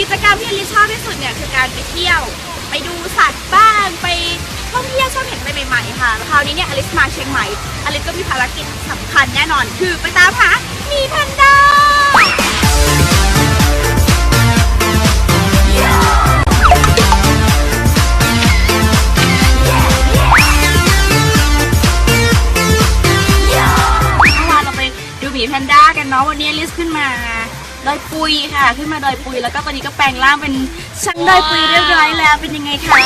กิจกรรมที่อลิชอบที่สุดเนี่ยคือการไปเที่ยว ไปดูสัตว์บ้างไปท่องเที่ยวชอบเห็นอะไรใหม่ๆค่ะคราวนี้เนี่ยอลิสมาเชียงใหม่อลิสก็มีภารกิจสำคัญแน่นอน คือไปตามหาหมีแพนด้า เมื่อวานเราไปดูหมีแพนด้ากันเนาะวันนี้อลิสขึ้นมา ดอยปุยค่ะ ขึ้นมาดอยปุยแล้วก็ตอนนี้ก็แปลงร่างเป็นช่างดอยปุยเรียบร้อยแล้วเป็นยังไงคะ